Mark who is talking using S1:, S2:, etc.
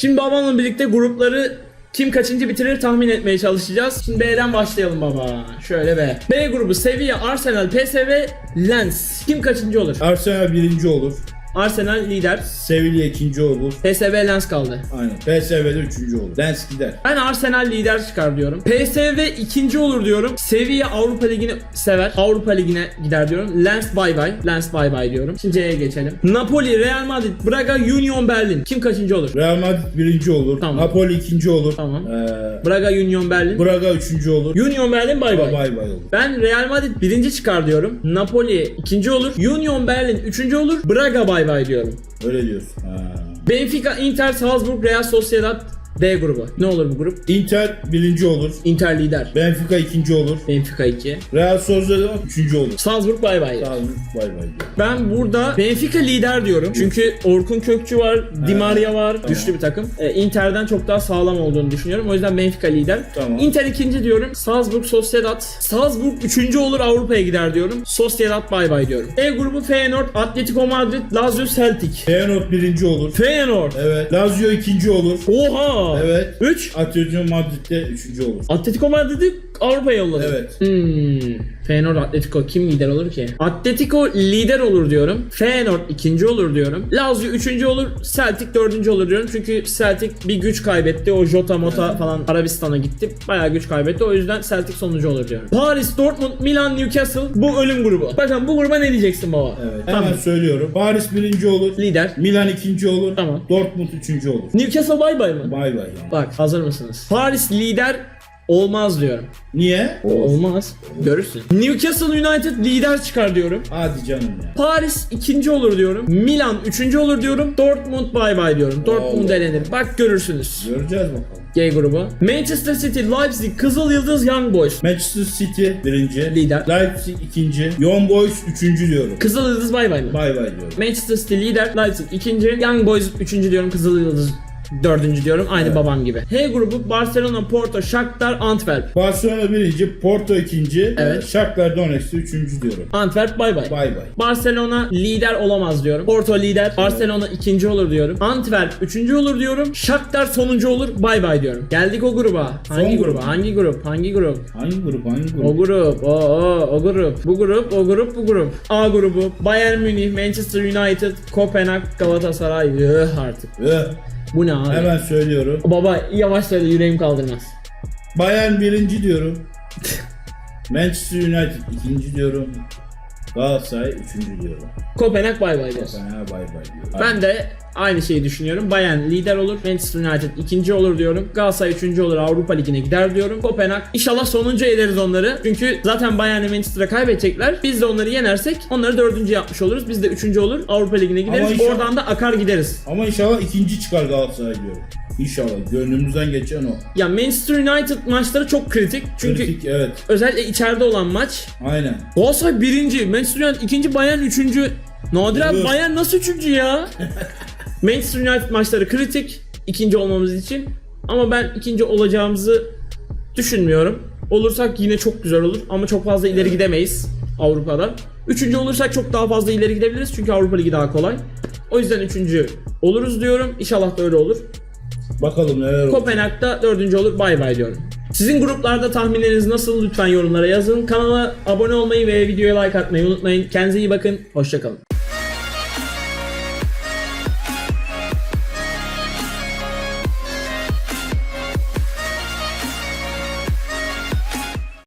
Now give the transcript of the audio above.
S1: Şimdi babamla birlikte grupları kim kaçıncı bitirir tahmin etmeye çalışacağız. Şimdi B'den başlayalım baba. Şöyle B. B grubu seviye Arsenal, PSV, Lens. Kim kaçıncı olur?
S2: Arsenal birinci olur.
S1: Arsenal lider.
S2: Sevilla ikinci olur.
S1: PSV Lens kaldı.
S2: Aynen. PSV'de üçüncü olur. Lens gider.
S1: Ben Arsenal lider çıkar diyorum. PSV ikinci olur diyorum. Seviye Avrupa Ligi'ni sever. Avrupa Ligi'ne gider diyorum. Lens bay bay. Lens bay bay diyorum. Şimdi C'ye geçelim. Napoli, Real Madrid, Braga, Union Berlin. Kim kaçıncı olur?
S2: Real Madrid birinci olur.
S1: Tamam.
S2: Napoli ikinci olur.
S1: Tamam.
S2: Ee,
S1: Braga, Union Berlin.
S2: Braga üçüncü olur.
S1: Union Berlin bay bay.
S2: Bay bay olur.
S1: Ben Real Madrid birinci çıkar diyorum. Napoli ikinci olur. Union Berlin üçüncü olur. Braga bay bay diyorum.
S2: Öyle diyorsun. Ha.
S1: Benfica, Inter, Salzburg, Real Sociedad D grubu. Ne olur bu grup?
S2: Inter birinci olur.
S1: Inter lider.
S2: Benfica ikinci olur.
S1: Benfica 2.
S2: Real Sociedad üçüncü olur.
S1: Salzburg bay bay.
S2: Olun. Bay bay diyor.
S1: Ben burada Benfica lider diyorum. Çünkü Orkun Kökçü var, Di Maria var. Güçlü bir takım. Ee, Inter'den çok daha sağlam olduğunu düşünüyorum. O yüzden Benfica lider.
S2: Tamam.
S1: Inter ikinci diyorum. Salzburg, Sociedad. Salzburg üçüncü olur Avrupa'ya gider diyorum. Sociedad bay bay diyorum. E grubu Feyenoord, Atletico Madrid, Lazio, Celtic.
S2: Feyenoord birinci olur.
S1: Feyenoord.
S2: Evet. Lazio ikinci olur.
S1: Oha.
S2: Evet.
S1: 3.
S2: Atletico Madrid'de üçüncü olur.
S1: Atletico Madrid'i Avrupa'ya yolladı.
S2: Evet.
S1: Hmm. Feyenoord Atletico kim lider olur ki? Atletico lider olur diyorum. Feyenoord ikinci olur diyorum. Lazio üçüncü olur. Celtic dördüncü olur diyorum. Çünkü Celtic bir güç kaybetti. O Jota Mota falan Arabistan'a gitti. Bayağı güç kaybetti. O yüzden Celtic sonuncu olur diyorum. Paris, Dortmund, Milan, Newcastle bu ölüm grubu. Bakın bu gruba ne diyeceksin baba?
S2: Evet.
S1: Tamam.
S2: Hemen söylüyorum. Paris birinci olur.
S1: Lider.
S2: Milan ikinci olur.
S1: Tamam.
S2: Dortmund üçüncü olur.
S1: Newcastle bay bay mı?
S2: Bay bay. Yani.
S1: Bak hazır mısınız? Paris lider olmaz diyorum.
S2: Niye?
S1: Olmaz. Görürsün. Newcastle United lider çıkar diyorum.
S2: Hadi canım ya.
S1: Paris ikinci olur diyorum. Milan üçüncü olur diyorum. Dortmund bay bay diyorum. Dortmund elenir. Bak görürsünüz.
S2: Göreceğiz bakalım.
S1: G grubu. Manchester City, Leipzig, Kızıl Yıldız, Young Boys.
S2: Manchester City birinci.
S1: Lider.
S2: Leipzig ikinci. Young Boys üçüncü diyorum.
S1: Kızıl Yıldız bay bay mı?
S2: Bay bay diyorum.
S1: Manchester City lider, Leipzig ikinci, Young Boys üçüncü diyorum. Kızıl Yıldız dördüncü diyorum. Aynı
S2: Evet.
S1: babam gibi. H grubu Barcelona, Porto, Shakhtar, Antwerp.
S2: Barcelona birinci, Porto ikinci.
S1: Evet.
S2: Shakhtar Donetsk'te üçüncü diyorum.
S1: Antwerp bay bay.
S2: Bay bay.
S1: Barcelona lider olamaz diyorum. Porto lider. Barcelona ikinci olur diyorum. Antwerp üçüncü olur diyorum. Shakhtar sonuncu olur. Bay bay diyorum. Geldik o gruba. Hangi
S2: Son
S1: gruba?
S2: grup.
S1: Hangi grup? Hangi grup?
S2: Hangi grup? Hangi grup?
S1: O grup. O, o, o grup. Bu grup. O grup. Bu grup. A grubu. Bayern Münih, Manchester United, Kopenhag, Galatasaray. Üh artık.
S2: Eh,
S1: Bu ne abi?
S2: hemen söylüyorum.
S1: Baba yavaş söyle yüreğim kaldırmaz.
S2: Bayern birinci diyorum. Manchester United ikinci diyorum. Galatasaray üçüncü diyorum.
S1: Kopenhag bay bay diyorsun.
S2: Ben bay bay diyorum.
S1: Ben de aynı şeyi düşünüyorum. Bayern lider olur. Manchester United ikinci olur diyorum. Galatasaray üçüncü olur. Avrupa Ligi'ne gider diyorum. Kopenhag inşallah sonuncu ederiz onları. Çünkü zaten Bayern'le Manchester'a kaybedecekler. Biz de onları yenersek onları dördüncü yapmış oluruz. Biz de üçüncü olur. Avrupa Ligi'ne gideriz.
S2: Ama inşallah-
S1: Oradan da akar gideriz.
S2: Ama inşallah ikinci çıkar Galatasaray diyorum. İnşallah. Gönlümüzden geçen o.
S1: Ya Manchester United maçları çok kritik. Çünkü
S2: Kritik evet.
S1: özellikle içeride olan maç.
S2: Aynen.
S1: Galatasaray birinci. Manchester United ikinci. Bayern üçüncü. Nadir abi. Bayern nasıl üçüncü ya? Manchester United maçları kritik. ikinci olmamız için. Ama ben ikinci olacağımızı düşünmüyorum. Olursak yine çok güzel olur. Ama çok fazla ileri gidemeyiz Avrupa'da. Üçüncü olursak çok daha fazla ileri gidebiliriz. Çünkü Avrupa Ligi daha kolay. O yüzden üçüncü oluruz diyorum. İnşallah da öyle olur.
S2: Bakalım neler olur.
S1: Kopenhag'da dördüncü olur. Bay bay diyorum. Sizin gruplarda tahminleriniz nasıl? Lütfen yorumlara yazın. Kanala abone olmayı ve videoya like atmayı unutmayın. Kendinize iyi bakın. Hoşçakalın.